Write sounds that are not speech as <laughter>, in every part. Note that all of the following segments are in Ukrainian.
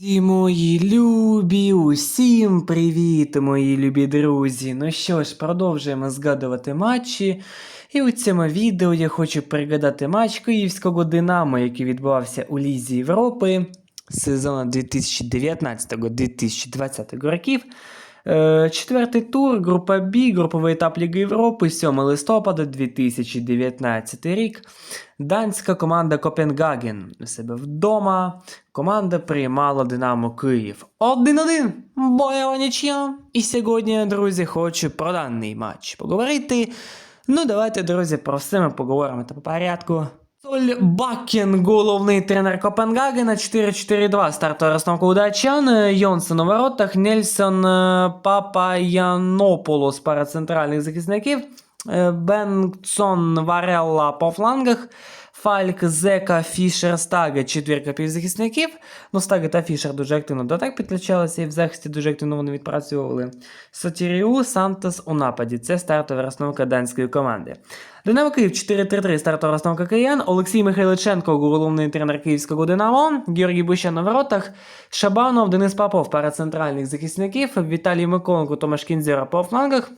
Друзі мої любі, усім привіт, мої любі друзі. Ну що ж, продовжуємо згадувати матчі. І у цьому відео я хочу пригадати матч київського Динамо, який відбувався у Лізі Європи сезону 2019-2020 років. Е, Четвертий тур, група Б, груповий етап Ліги Європи, 7 листопада 2019 рік. Данська команда Копенгаген у себе вдома. Команда приймала Динамо Київ. 1-1. Бойова нічия. І сьогодні, друзі, хочу про даний матч поговорити. Ну, давайте, друзі, про все ми поговоримо та по порядку. Соль Бакен, головний тренер Копенгагена, 4-4-2, стартова розстановка удачан. Йонсен у воротах, Нельсон е, Папаянополос, пара центральних захисників, Бенксон Варелла по флангах, Фальк, Зека, Фішер, Стага, четвірка півзахисників. Ну, Стага та Фішер дуже активно до атак підключалися і в захисті дуже активно вони відпрацьовували. Сотіріу, Сантос у нападі. Це стартова розстановка данської команди. Динамо Київ 4-3-3, стартова розстановка киян. Олексій Михайличенко, головний тренер київського Динамо. Георгій Бущан на воротах. Шабанов, Денис Попов, пара центральних захисників. Віталій Миколенко, Томаш Кінзєра по флангах.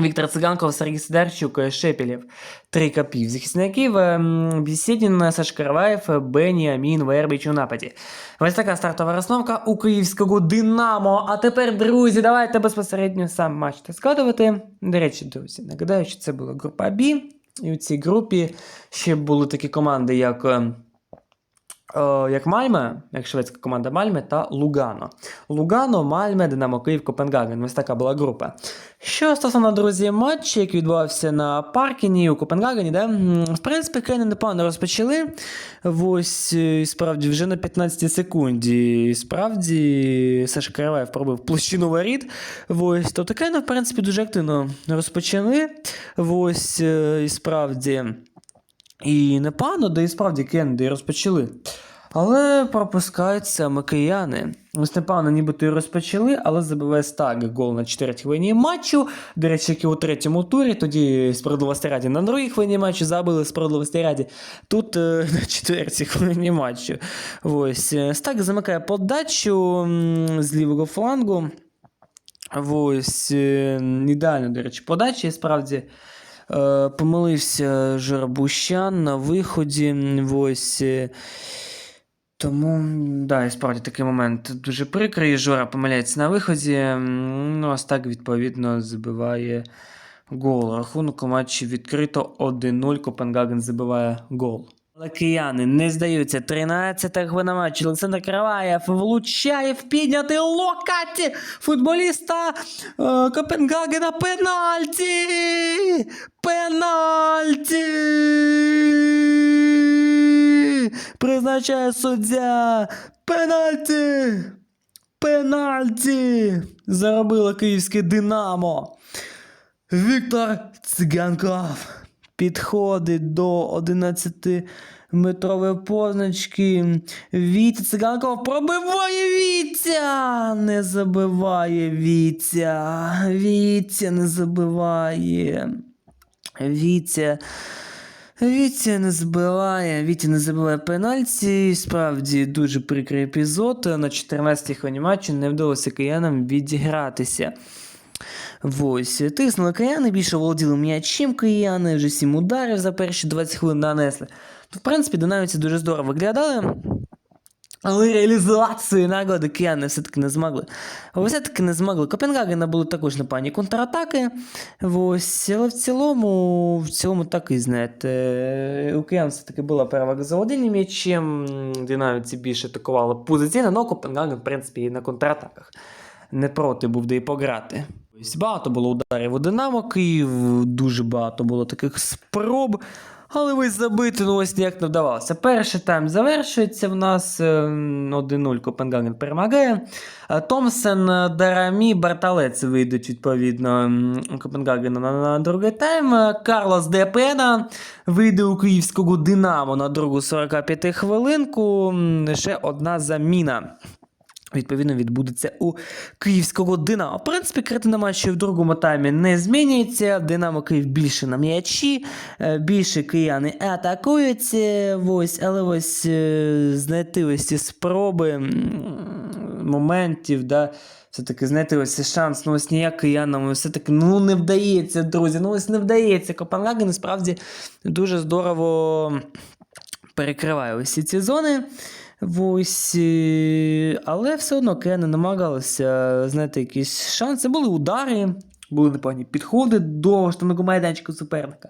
Віктор Циганков, Сергій Сидорчук, Шепелєв, три капів захисників, ем, Бісєдін, Саш Караваєв, Бені, Амін, Вербіч у нападі. Ось така стартова розновка у київського Динамо. А тепер, друзі, давайте безпосередньо сам матч складувати. До речі, друзі, нагадаю, що це була група Б, і у цій групі ще були такі команди, як. Е, як Мальме, як шведська команда Мальме та Лугано. Лугано, Мальме, Динамо Київ, Копенгаген. Ось така була група. Що стосовно, друзі, матчу, який відбувався на Паркіні у Копенгагені, м, в принципі, Кені непогано розпочали. Ось, е, справді, вже на 15 секунді. Справді, Саша Караваєв пробив площину воріт. Ось, тобто Кені, в принципі, дуже активно розпочали. Ось, е, справді. І непогано, де і справді кенди розпочали. Але пропускають саме кияни. Непогано нібито і розпочали, але забиває Стаг гол на 4 хвилині матчу. До речі, як і у третьому турі, тоді справедливості на другій хвилині матчу забили справедливості раді. Тут е, <laughs> на четвертій хвилині матчу. Ось. е, Стаг замикає подачу з лівого флангу. Ось. е, Ідеально, до речі, подача, і справді. Е, Помилився Журабущан на виході. Ось. Тому, да, і справді такий момент дуже прикрий. Жора помиляється на виході. Ну, ось так, відповідно, забиває гол. Рахунок у матчі відкрито 1-0. Копенгаген забиває гол. Але не здаються. 13-та хвилина матчу. Олександр Караваєв влучає в піднятий локоть футболіста е, Копенгагена пенальті! Пенальті! Призначає суддя! Пенальті! Пенальті! Заробило київське Динамо. Віктор Циганков підходить до 11-метрової позначки. Вітя Циганков пробиває Вітя! Не забиває Вітя. Вітя не забиває. Вітя. Вітя не забиває, Вітя не забиває пенальті. Справді дуже прикрий епізод. На 14-й хвилі матчу не вдалося киянам відігратися. Ось, тиснули кияни, більше володіли м'ячем кияни, вже 7 ударів за перші 20 хвилин нанесли. В принципі, динаміці дуже здорово виглядали. Але реалізації нагоди кияни все-таки не змогли. Все-таки не змогли. Копенгагена були також непогані контратаки. Ось, але в цілому, в цілому так і знаєте, у киян все-таки була перевага за володінням м'ячем. Динаміці більше атакували позиційно, але Копенгаген, в принципі, і на контратаках не проти був де і пограти. Ось багато було ударів у Динамо Київ, дуже багато було таких спроб. Але ось забити ну ось ніяк не вдавалося. Перший тайм завершується в нас е, 1-0 Копенгаген перемагає. Е, Томсен, е, Дарамі, Барталець вийдуть відповідно Копенгагена на, другий тайм. Е, Карлос Депена вийде у київського Динамо на другу 45 хвилинку. Ще одна заміна відповідно відбудеться у київського Динамо. В принципі, картина матчу в другому таймі не змінюється. Динамо Київ більше на м'ячі, е, більше кияни атакують. е, Ось, але ось е, знайти ось ці спроби. моментів, да, все-таки, знаєте, ось цей шанс, ну ось ніяк киянам, все-таки ну не вдається, друзі, ну ось не вдається. Копенгаген насправді дуже здорово перекриває ось ці зони. Ось, е, але все одно кияни намагалися знайти якісь шанси. Були удари, були непевні підходи до штангу майданчика суперника.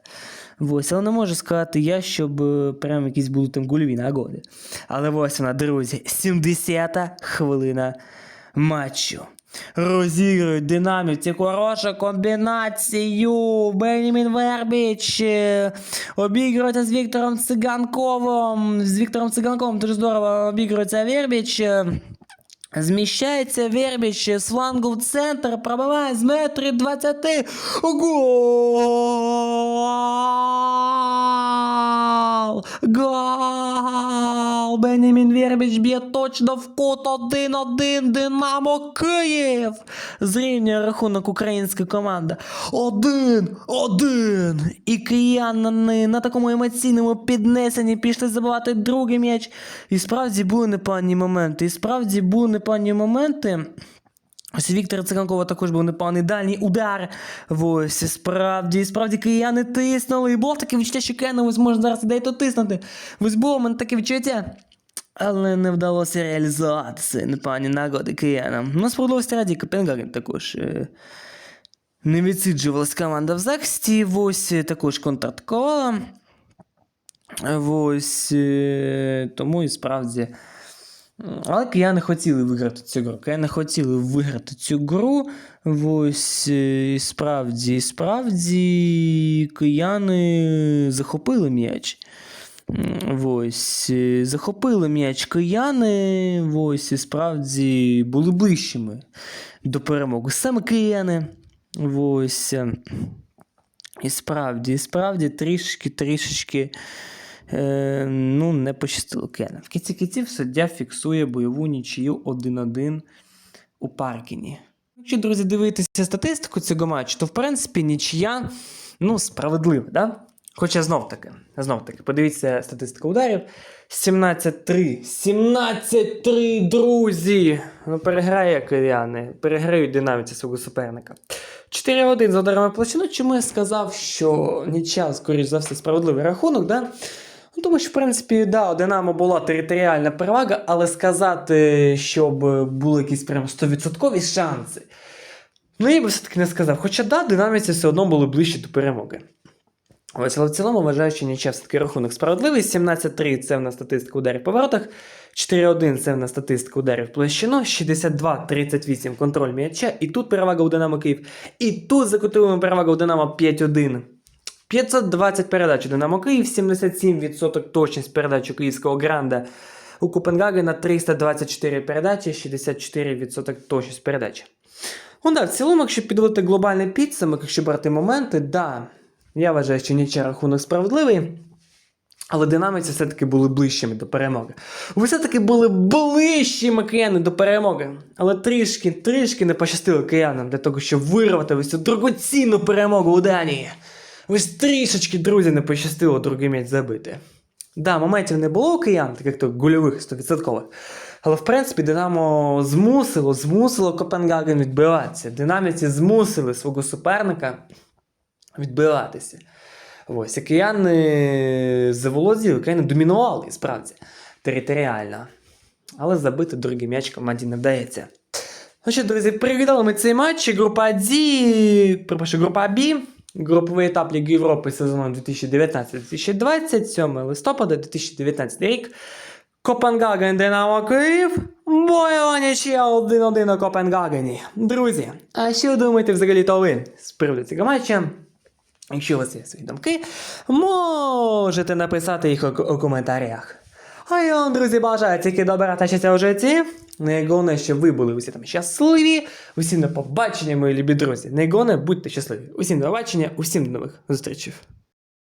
Ось, але не можу сказати я, щоб е, прям якісь були там гульові нагоди. Але ось вона, друзі, 70-та хвилина матчу. Розігрують динамівці хорошу комбінацію. Бенімін Вербіч е, обігрується з Віктором Циганковим. З Віктором Циганковим дуже здорово обігрується Вербіч. Е, Зміщається Вербіч з флангу в центр, пробиває з метрів 20. Гол! Гол! Бенімін Вербіч б'є точно в кут 1-1 Динамо Київ. Зрівнює рахунок українська команда. 1-1. І кияни на такому емоційному піднесенні пішли забивати другий м'яч. І справді були непогані моменти. І справді були непогані моменти. Ось Віктора Циганкова також був непоганий дальній удар. Ось справді, справді кияни тиснули. І було таке відчуття, що кияни ось можна зараз і то тиснути. Ось було в мене таке відчуття. Але не вдалося реалізувати ці непогані нагоди киянам. Ну, справедливості раді Копенгаген також. е, Не відсиджувалась команда в захисті. Ось е, також контратакувала. Ось е, тому і справді. Але кияни хотіли виграти цю гру. Кияни хотіли виграти цю гру. Ось е, і справді, і справді кияни захопили м'яч. Ось, е, захопили м'яч кияни, ось, і справді були ближчими до перемоги. Саме кияни. Ось. е, І справді, і справді трішечки, трішечки е, ну, не пощастило Кена. В кінці кінців суддя фіксує бойову нічию 1-1 у Паркіні. Якщо, друзі, дивитися статистику цього матчу, то в принципі нічия ну, справедлива, да? Хоча знов таки, знов таки, подивіться статистику ударів. 17-3. 17-3, друзі! Ну, переграє кияни, переграють динаміці свого суперника. 4-1 за ударами площину. Чому я сказав, що нічия, скоріш за все, справедливий рахунок, да? Ну, тому що, в принципі, да, у Динамо була територіальна перевага, але сказати, щоб були якісь прям 100% шанси. Ну, я би все-таки не сказав. Хоча да, динаміці все одно були ближче до перемоги. Ось, але в цілому вважаю, що нічия все-таки рахунок справедливий. 17-3 це в нас статистика ударів по воротах. 4-1 це в нас статистика ударів площину. 62-38 контроль м'яча. І тут перевага у Динамо Київ. І тут за кутовими перевага у Динамо 5-1. 520 передач у Динамо Київ, 77% точність передач у київського гранда. У Копенгагена 324 передачі, 64% точність передач. Ну да, в цілому, якщо підводити глобальний підсумок, якщо брати моменти, да, я вважаю, що нічий рахунок справедливий. Але динаміці все-таки були ближчими до перемоги. Ви все-таки були ближчими кияни до перемоги. Але трішки, трішки не пощастило киянам для того, щоб вирвати ось цю дорогоцінну перемогу у Данії. Ось трішечки, друзі, не пощастило другий м'яч забити. Да, моментів не було у киян, таких то гольових 100%. Але в принципі Динамо змусило, змусило Копенгаген відбиватися. Динаміці змусили свого суперника відбиватися. Ось, і кияни заволоділи, кияни домінували, справді, територіально. Але забити другий м'яч команді не вдається. Ну що, друзі, привітали ми цей матч. Група перепрошую, група B, груповий етап Ліги Європи сезону 2019-2020, 7 листопада 2019 рік. Копенгаген Динамо Київ. Бойова нічия 1-1 у Копенгагені. Друзі, а що думаєте взагалі то ви з приводу цього матча? Якщо у вас є свої думки, можете написати їх у, у коментарях. А я вам, друзі, бажаю тільки добра та щастя у житті. Найголовне, щоб ви були усі там щасливі. Усім на побачення, мої любі друзі. Найголовне, будьте щасливі. Усім до побачення, усім до нових зустрічей.